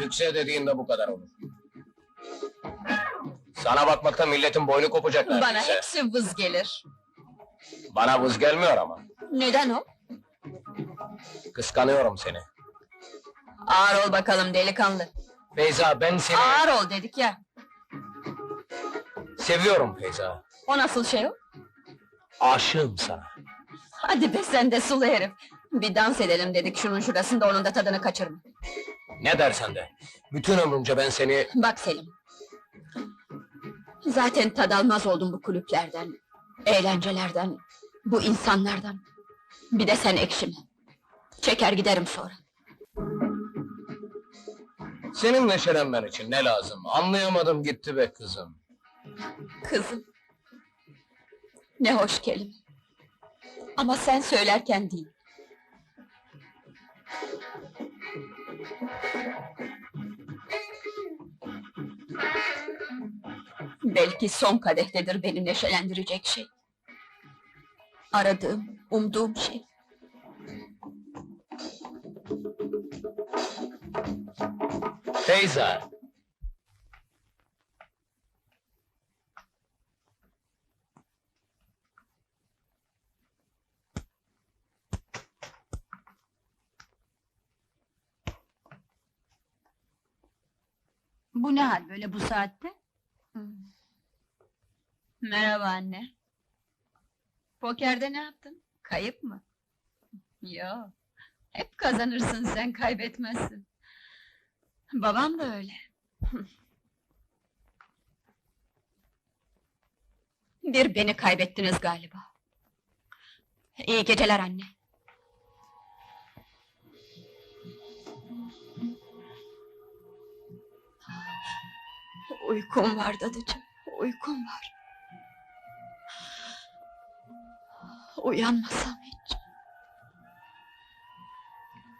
Sükse dediğin de bu kadar olur. Sana bakmakta milletin boynu kopacak Bana neredeyse. hepsi vız gelir. Bana vız gelmiyor ama. Neden o? Kıskanıyorum seni. Ağır ol bakalım delikanlı. Feyza ben seni Ağır ol dedik ya. seviyorum Feyza. O nasıl şey o? Aşığım sana. Hadi be sen de sulu herif. Bir dans edelim dedik şunun şurasında onun da tadını kaçırma. Ne dersen de. Bütün ömrümce ben seni... Bak Selim. Zaten tad almaz oldum bu kulüplerden, eğlencelerden, bu insanlardan. Bir de sen ekşime. Çeker giderim sonra. Senin neşelenmen için ne lazım? Anlayamadım gitti be kızım. Kızım. Ne hoş kelime. Ama sen söylerken değil. Belki son kadehdedir beni neşelendirecek şey. Aradığım, umduğum şey. Feyza. Bu ne hal böyle bu saatte? Merhaba anne. Pokerde ne yaptın? Kayıp mı? Yo. Hep kazanırsın sen kaybetmezsin. Babam da öyle. Bir beni kaybettiniz galiba. İyi geceler anne. Uykum var dadıcığım, uykum var. Uyanmasam hiç.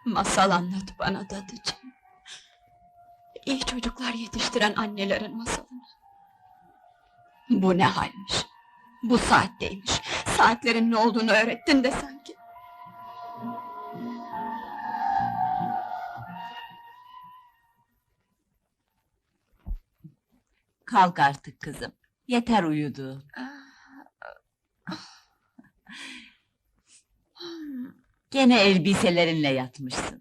Masal anlat bana dadıcığım. İyi çocuklar yetiştiren annelerin masalını. Bu ne halmiş? Bu saatteymiş. Saatlerin ne olduğunu öğrettin de sanki. Kalk artık kızım. Yeter uyudu. Gene elbiselerinle yatmışsın.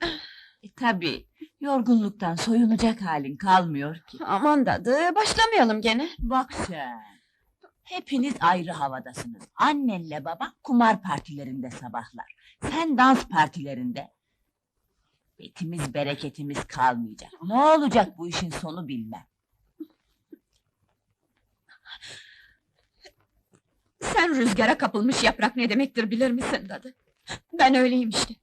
E, tabii, yorgunluktan soyunacak halin kalmıyor ki. Aman dadı, başlamayalım gene. Bak sen. Hepiniz ayrı havadasınız. Annenle baban kumar partilerinde sabahlar. Sen dans partilerinde. Betimiz bereketimiz kalmayacak. Ne olacak bu işin sonu bilmem. Sen rüzgara kapılmış yaprak ne demektir bilir misin dadı? Ben öyleyim işte.